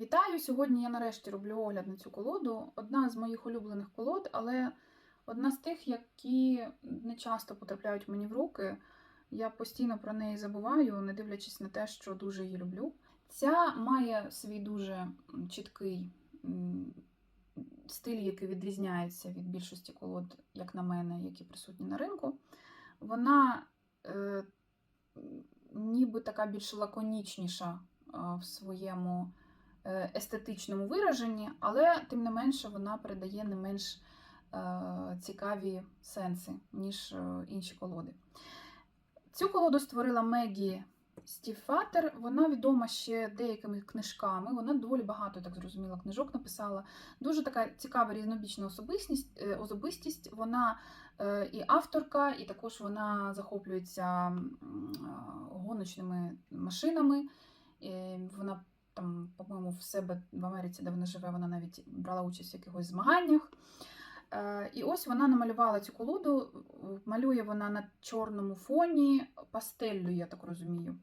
Вітаю! Сьогодні я нарешті роблю огляд на цю колоду. Одна з моїх улюблених колод, але одна з тих, які не часто потрапляють мені в руки. Я постійно про неї забуваю, не дивлячись на те, що дуже її люблю. Ця має свій дуже чіткий стиль, який відрізняється від більшості колод, як на мене, які присутні на ринку. Вона е, ніби така більш лаконічніша в своєму естетичному вираженні, але тим не менше вона передає не менш е, цікаві сенси, ніж е, інші колоди. Цю колоду створила Мегі Стіфатер. Вона відома ще деякими книжками. Вона доволі багато, так зрозуміла, книжок написала. Дуже така цікава різнобічна особистість. е, особистість. Вона е, і авторка, і також вона захоплюється е, гоночними машинами. Е, Вона там, по-моєму, в себе в Америці, де вона живе, вона навіть брала участь в якихось змаганнях. Е, І ось вона намалювала цю колоду. Малює вона на чорному фоні пастеллю, я так розумію.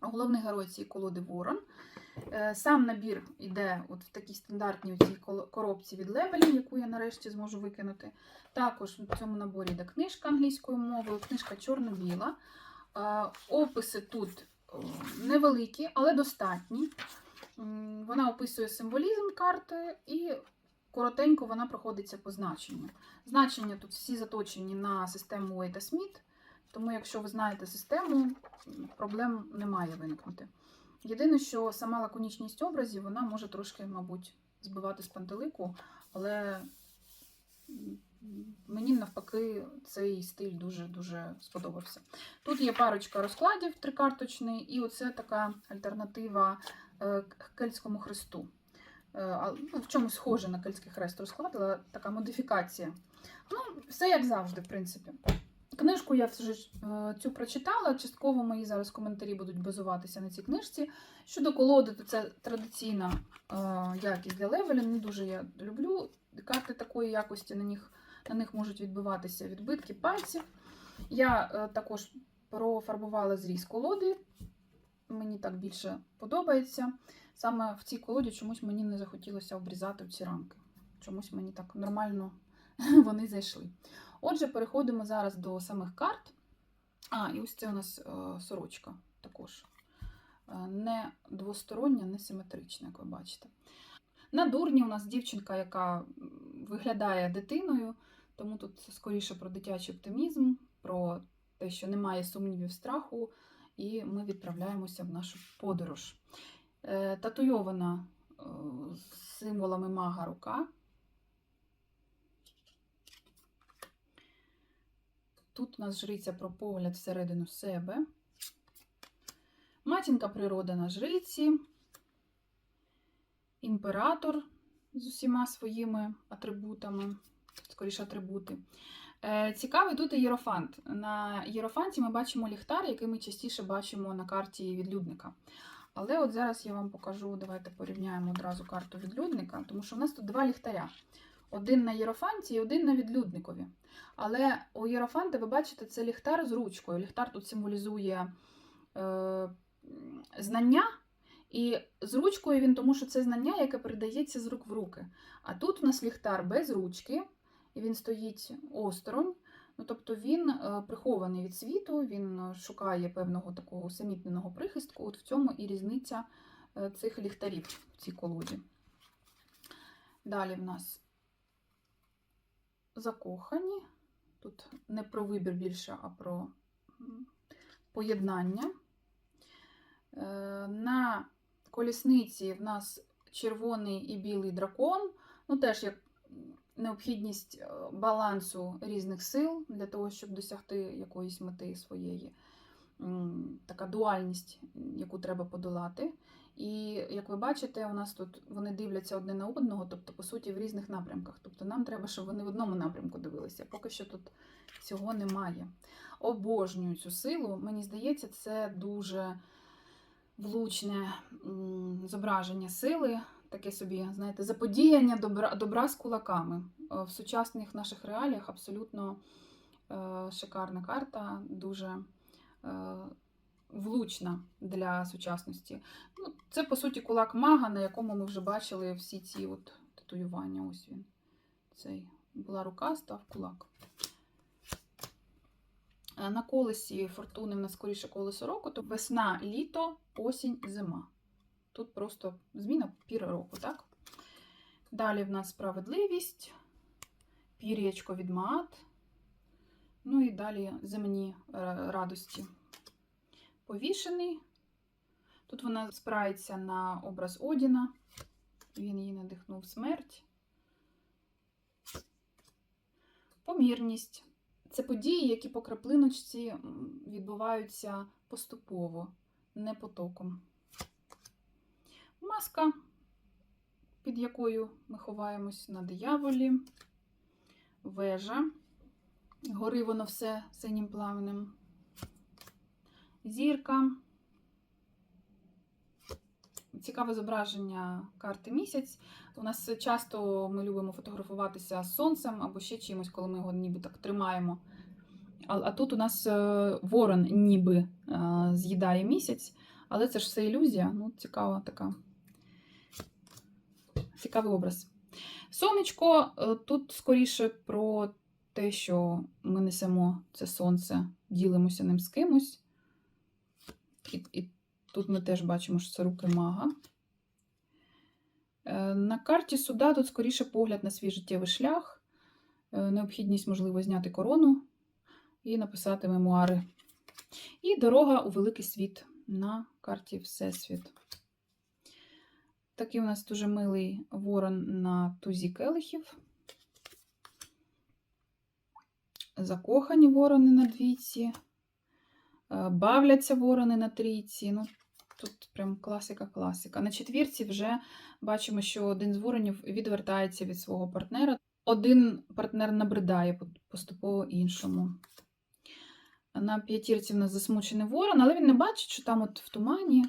Головний герой цієї колоди Ворон. Е, Сам набір йде от в такій стандартній цій коробці від лебелі, яку я нарешті зможу викинути. Також в цьому наборі йде книжка англійською мовою, книжка чорно-біла. Е, Описи тут невеликі, але достатні. Вона описує символізм карти і коротенько вона проходиться по значенню. Значення тут всі заточені на систему Уейта Сміт, тому якщо ви знаєте систему, проблем не має виникнути. Єдине, що сама лаконічність образів вона може трошки, мабуть, збивати з пантелику, але мені навпаки цей стиль дуже-дуже сподобався. Тут є парочка розкладів трикарточний, і оце така альтернатива е, кельтському хресту. Е, ну, В чому схоже на кельтський хрест розклад, але така модифікація. Ну, все як завжди, в принципі. Книжку я вже е, цю прочитала. Частково мої зараз коментарі будуть базуватися на цій книжці. Щодо колоди, то це традиційна якість для левеля. Не дуже я люблю. Карти такої якості на них, на них можуть відбиватися відбитки пальців. Я е, також профарбувала зріз колоди. Мені так більше подобається. Саме в цій колоді чомусь мені не захотілося обрізати ці рамки. Чомусь мені так нормально вони зайшли. Отже, переходимо зараз до самих карт. А, і ось це у нас е, сорочка також. Е, не двостороння, не симетрична, як ви бачите. На дурні у нас дівчинка, яка виглядає дитиною, тому тут скоріше про дитячий оптимізм, про те, що немає сумнівів, страху, і ми відправляємося в нашу подорож. Е, Татуйована е, з символами мага рука. Тут у нас жриця про погляд всередину себе. Матінка природа на жриці. Імператор з усіма своїми атрибутами, скоріше атрибути. Е, Цікавий тут і єрофант. На єрофанті ми бачимо ліхтар, який ми частіше бачимо на карті відлюдника. Але от зараз я вам покажу, давайте порівняємо одразу карту відлюдника, тому що у нас тут два ліхтаря. Один на єрофанті і один на відлюдникові. Але у єрофанта, ви бачите, це ліхтар з ручкою. Ліхтар тут символізує е, знання, і з ручкою він, тому що це знання, яке передається з рук в руки. А тут у нас ліхтар без ручки, він стоїть осторонь. Ну, тобто він е, прихований від світу, він е, шукає певного такого усамітненого прихистку. От в цьому і різниця е, цих ліхтарів в цій колоді. Далі в нас закохані. Тут не про вибір більше, а про поєднання. На колісниці в нас червоний і білий дракон. Ну, теж як необхідність е, балансу різних сил для того, щоб досягти якоїсь мети своєї. Така дуальність, яку треба подолати. І як ви бачите, у нас тут вони дивляться одне на одного, тобто, по суті, в різних напрямках. Тобто нам треба, щоб вони в одному напрямку дивилися. Поки що тут цього немає. Обожнюю цю силу. Мені здається, це дуже влучне зображення сили, таке собі, знаєте, заподіяння добра, добра з кулаками. Е, В сучасних наших реаліях абсолютно е, шикарна карта, дуже е, влучна для сучасності. Ну, це, по суті, кулак мага, на якому ми вже бачили всі ці от татуювання. Ось він. Цей була рука, став кулак. На колесі фортуни в нас скоріше колесо року, то весна, літо, осінь, зима. Тут просто зміна пір року, так? Далі в нас справедливість, пір'ячко від мат. Ну і далі земні е, радості. Повішений. Тут вона спирається на образ Одіна. Він її надихнув смерть. Помірність. Це події, які по краплиночці відбуваються поступово, не потоком. Маска, під якою ми ховаємось на дияволі, вежа. Гори воно все синім пламенем. Зірка. Цікаве зображення карти місяць. У нас часто ми любимо фотографуватися сонцем або ще чимось, коли ми його ніби так тримаємо. А, а тут у нас е, ворон ніби е, з'їдає місяць, але це ж все ілюзія. Ну, цікава така. Цікавий образ. Сонечко е, тут скоріше про те, що ми несемо це сонце, ділимося ним з кимось. І, і тут ми теж бачимо, що це руки мага. Е, На карті суда тут скоріше погляд на свій життєвий шлях, е, необхідність, можливо, зняти корону і написати мемуари. І дорога у великий світ на карті Всесвіт. Такий у нас дуже милий ворон на тузі келихів. Закохані ворони на двійці. Е, Бавляться ворони на трійці. Ну, тут прям класика-класика. На четвірці вже бачимо, що один з воронів відвертається від свого партнера. Один партнер набридає поступово іншому. На п'ятірці в нас засмучений ворон, але він не бачить, що там от в тумані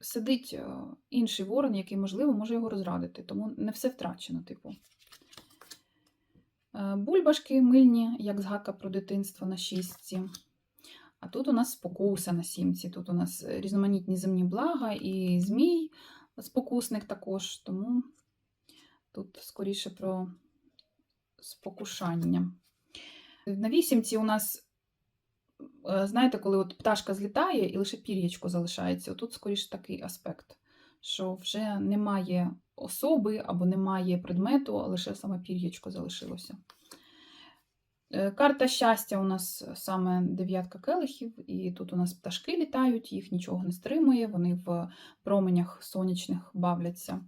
сидить е, інший ворон, який, можливо, може його розрадити. Тому не все втрачено, типу. Е, Бульбашки мильні, як згадка про дитинство на шістці. А тут у нас спокуса на сімці. Тут у нас різноманітні земні блага і змій, спокусник також, тому тут скоріше про спокушання. На вісімці у нас, е, знаєте, коли от пташка злітає і лише пір'ячко залишається, тут скоріше такий аспект, що вже немає особи або немає предмету, а лише саме пір'ячко залишилося. Е, Карта щастя у нас саме дев'ятка келихів, і тут у нас пташки літають, їх нічого не стримує, вони в променях сонячних бавляться.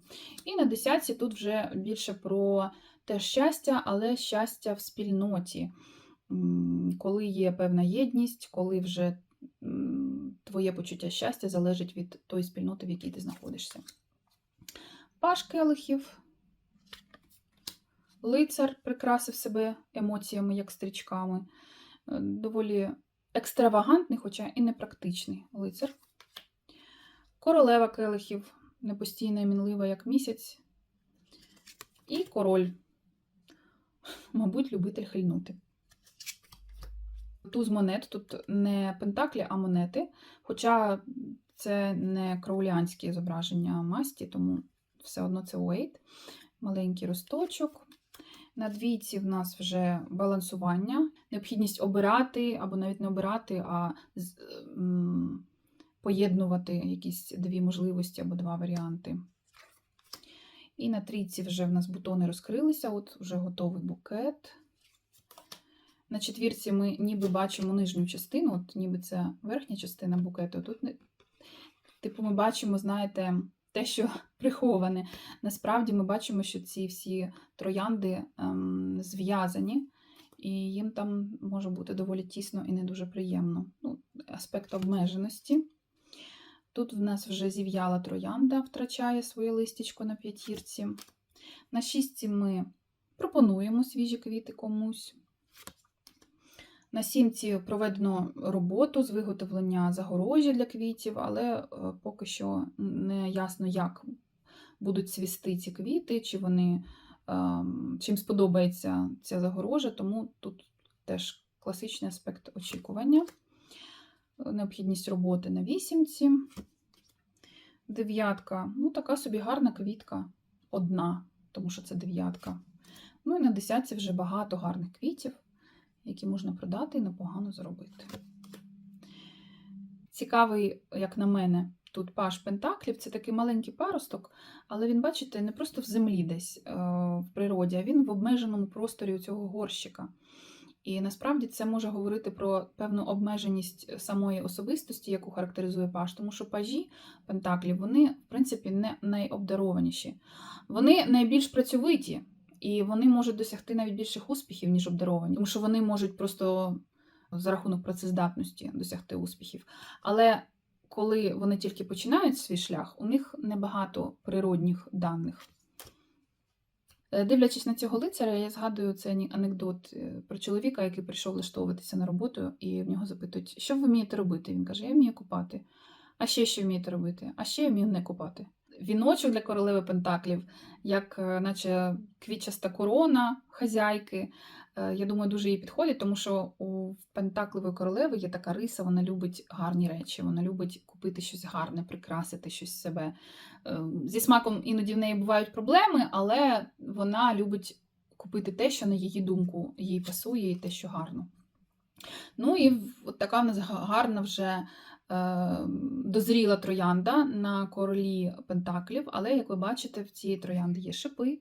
І на десятці тут вже більше про те щастя, але щастя в спільноті, коли є певна єдність, коли вже твоє почуття щастя залежить від тої спільноти, в якій ти знаходишся. Паш келихів. Лицар прикрасив себе емоціями, як стрічками. Е, Доволі екстравагантний, хоча і непрактичний лицар. Королева келихів, непостійна і мінлива, як місяць. І король, мабуть, любитель хильнути. Туз монет тут не пентаклі, а монети. Хоча це не крауліанське зображення масті, тому все одно це уейт. Маленький росточок. На двійці в нас вже балансування, необхідність обирати, або навіть не обирати, а поєднувати якісь дві можливості або два варіанти. І на трійці вже в нас бутони розкрилися, от вже готовий букет. На четвірці ми ніби бачимо нижню частину, от ніби це верхня частина букету. Тут, типу, ми бачимо, знаєте, те, що приховане. Насправді ми бачимо, що ці всі троянди ем, зв'язані, і їм там може бути доволі тісно і не дуже приємно. Ну, аспект обмеженості. Тут в нас вже зів'яла троянда, втрачає своє листячко на п'ятірці. На шістці ми пропонуємо свіжі квіти комусь. На сімці проведено роботу з виготовлення загорожі для квітів, але е, поки що не ясно, як будуть цвісти ці квіти, чи вони ем, чим сподобається ця загорожа, тому тут теж класичний аспект очікування. необхідність роботи на вісімці. Дев'ятка, ну така собі гарна квітка. Одна, тому що це дев'ятка. Ну і на десятці вже багато гарних квітів, які можна продати і непогано заробити. Цікавий, як на мене, тут паш Пентаклів це такий маленький паросток, але він, бачите, не просто в землі десь е, в природі, а він в обмеженому просторі у цього горщика. І насправді це може говорити про певну обмеженість самої особистості, яку характеризує паш, тому що пажі Пентаклів, вони, в принципі, не найобдарованіші. Вони найбільш працьовиті, і вони можуть досягти навіть більших успіхів, ніж обдаровані, тому що вони можуть просто за рахунок працездатності досягти успіхів. Але коли вони тільки починають свій шлях, у них небагато природних даних. Е, Дивлячись на цього лицаря, я згадую цей анекдот е, про чоловіка, який прийшов влаштовуватися на роботу, і в нього запитують, що ви вмієте робити? Він каже: Я вмію купати. А ще що вмієте робити? А ще я вмію не купати. Віночок для королеви Пентаклів, як е, наче квітчаста корона хазяйки. Е, Я думаю, дуже їй підходить, тому що у Пентакливої королеви є така риса, вона любить гарні речі, вона любить купити щось гарне, прикрасити щось себе. Е, Зі смаком іноді в неї бувають проблеми, але вона любить купити те, що на її думку їй пасує, і те, що гарно. Ну і от така в нас гарна вже дозріла троянда на королі Пентаклів, але, як ви бачите, в цій троянди є шипи.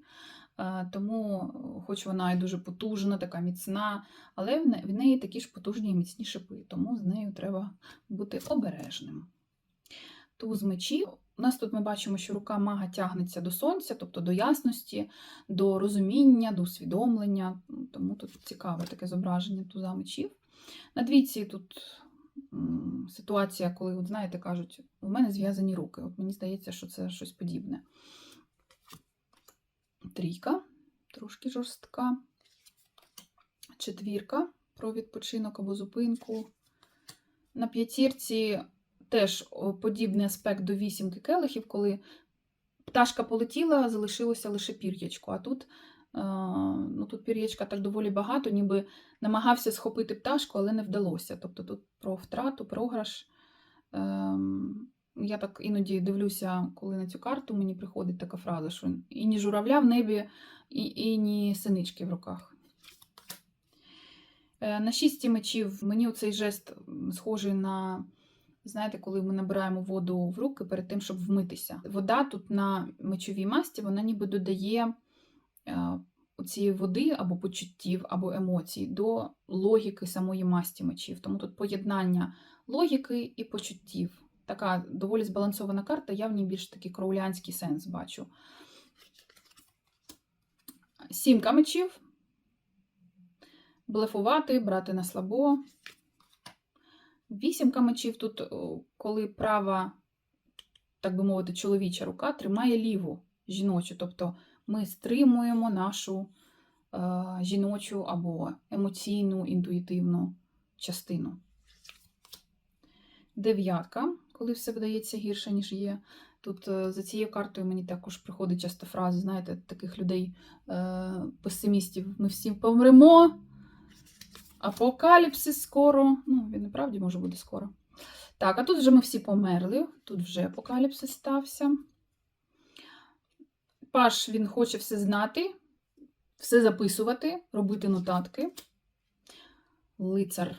Е, Тому, е, хоч вона і дуже потужна, така міцна, але в неї такі ж потужні і міцні шипи, тому з нею треба бути обережним. Туз мечів. У нас тут ми бачимо, що рука мага тягнеться до сонця, тобто до ясності, до розуміння, до усвідомлення. Тому тут цікаве таке зображення туза мечів. На двійці тут ситуація, коли, от знаєте, кажуть, у мене зв'язані руки. От мені здається, що це щось подібне. Трійка, трошки жорстка. Четвірка про відпочинок або зупинку. На п'ятірці теж подібний аспект до вісімки келихів, коли пташка полетіла, залишилося лише пір'ячко. А тут, ну, тут пір'ячка так доволі багато, ніби намагався схопити пташку, але не вдалося. Тобто тут про втрату, програш. Ем, я так іноді дивлюся, коли на цю карту мені приходить така фраза, що і ні журавля в небі, і, і ні синички в руках. Е, На шісті мечів мені оцей жест схожий на, знаєте, коли ми набираємо воду в руки перед тим, щоб вмитися. Вода тут на мечовій масті, вона ніби додає е, цієї води або почуттів, або емоцій до логіки самої масті мечів. Тому тут поєднання логіки і почуттів. Така доволі збалансована карта, я в ній більш такий кроулянський сенс бачу. Сімка мечів. Блефувати, брати на слабо. Вісімка мечів тут, коли права, так би мовити, чоловіча рука тримає ліву жіночу. Тобто ми стримуємо нашу е, жіночу або емоційну, інтуїтивну частину. Дев'ятка, коли все видається гірше, ніж є. Тут е, за цією картою мені також приходить часто фраза, знаєте, таких людей, е, песимістів. Ми всі помремо. Апокаліпсис скоро. Ну, він і правді може бути скоро. Так, а тут вже ми всі померли. Тут вже апокаліпсис стався. Паш він хоче все знати, все записувати, робити нотатки. Лицар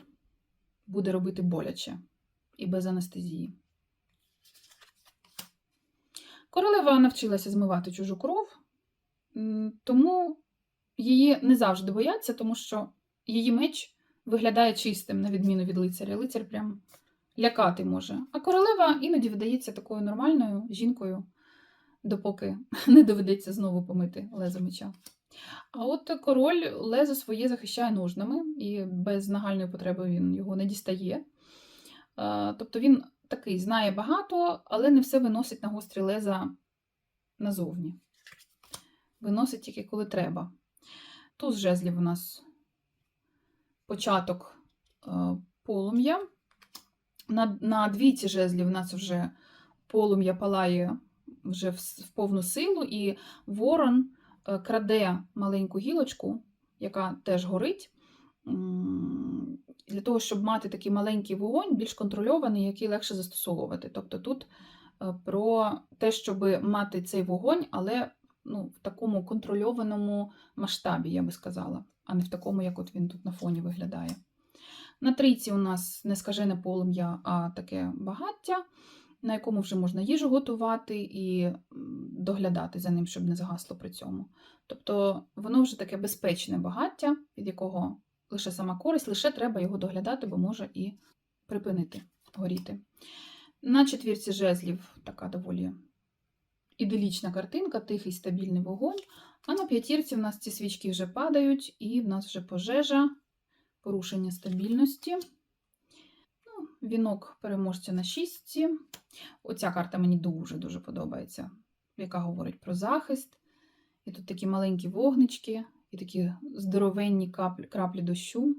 буде робити боляче і без анестезії. Королева навчилася змивати чужу кров, тому її не завжди бояться, тому що її меч виглядає чистим, на відміну від лицаря. Лицар прям лякати може. А королева іноді видається такою нормальною жінкою, допоки не доведеться знову помити лезо меча. А от король лезо своє захищає ножнами, і без нагальної потреби він його не дістає. Тобто він такий знає багато, але не все виносить на гострі леза назовні. Виносить тільки коли треба. Туз жезлів у нас початок е, полум'я. На, на двійці жезлів у нас вже полум'я палає вже в, повну силу, і ворон е, краде маленьку гілочку, яка теж горить. Для того, щоб мати такий маленький вогонь, більш контрольований, який легше застосовувати. Тобто тут е, про те, щоб мати цей вогонь, але ну, в такому контрольованому масштабі, я би сказала, а не в такому, як от він тут на фоні виглядає. На трійці у нас не скажене полум'я, а таке багаття, на якому вже можна їжу готувати і доглядати за ним, щоб не згасло при цьому. Тобто воно вже таке безпечне багаття, від якого лише сама користь, лише треба його доглядати, бо може і припинити горіти. На четвірці жезлів така доволі іделічна картинка, тихий стабільний вогонь. А на п'ятірці в нас ці свічки вже падають, і в нас вже пожежа, порушення стабільності. Вінок переможця на шістці. Оця карта мені дуже-дуже подобається, яка говорить про захист. І тут такі маленькі вогнички, і такі здоровенні каплі, краплі дощу.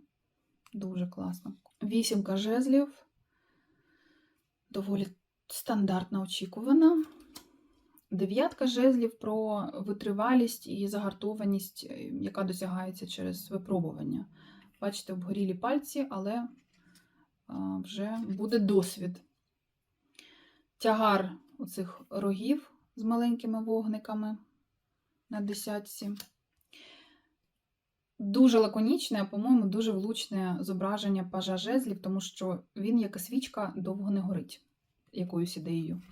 Дуже класно. Вісімка жезлів. Доволі стандартна очікувана. Дев'ятка жезлів про витривалість і загартованість, яка досягається через випробування. Бачите, обгорілі пальці, але вже буде досвід. Тягар оцих рогів з маленькими вогниками на десятці. Дуже лаконічне, а по-моєму, дуже влучне зображення пажа жезлів, тому що він, як і свічка, довго не горить якоюсь ідеєю.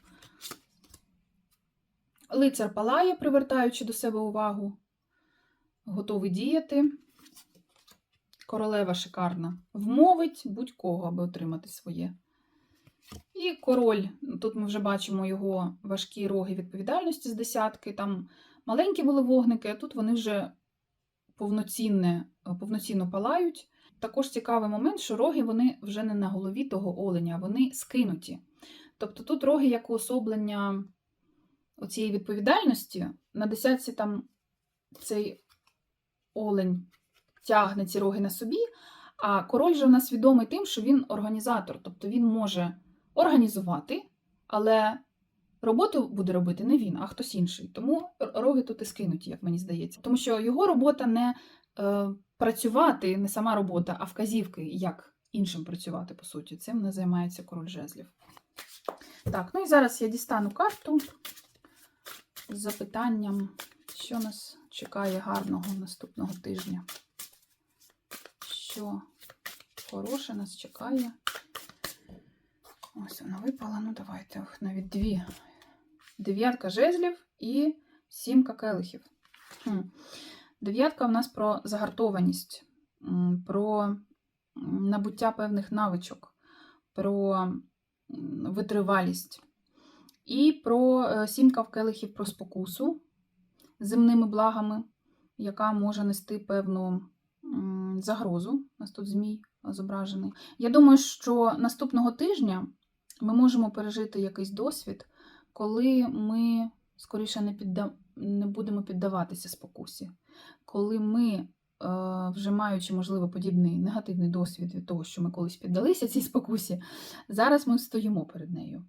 Лицар палає, привертаючи до себе увагу, готовий діяти. Королева шикарна. Вмовить будь-кого, аби отримати своє. І король, тут ми вже бачимо його важкі роги відповідальності з десятки. Там маленькі були вогники, а тут вони вже повноцінне, повноцінно палають. Також цікавий момент, що роги вони вже не на голові того оленя, вони скинуті. Тобто тут роги як уособлення оцієї відповідальності. На десятці там цей олень тягне ці роги на собі, а король же в нас відомий тим, що він організатор, тобто він може організувати, але роботу буде робити не він, а хтось інший. Тому роги тут і скинуті, як мені здається. Тому що його робота не е, працювати, не сама робота, а вказівки, як іншим працювати, по суті. Цим не займається король жезлів. Так, ну і зараз я дістану карту з запитанням, що нас чекає гарного наступного тижня. Що хороше нас чекає. Ось вона випала. Ну, давайте навіть дві. Дев'ятка жезлів і сімка келихів. Дев'ятка в нас про загартованість, про набуття певних навичок, про витривалість. І про е, сімка в келихів про спокусу земними благами, яка може нести певну загрозу. У нас тут змій зображений. Я думаю, що наступного тижня ми можемо пережити якийсь досвід, коли ми скоріше не, підда... не будемо піддаватися спокусі. Коли ми, е, вже маючи, можливо, подібний негативний досвід від того, що ми колись піддалися цій спокусі, зараз ми стоїмо перед нею.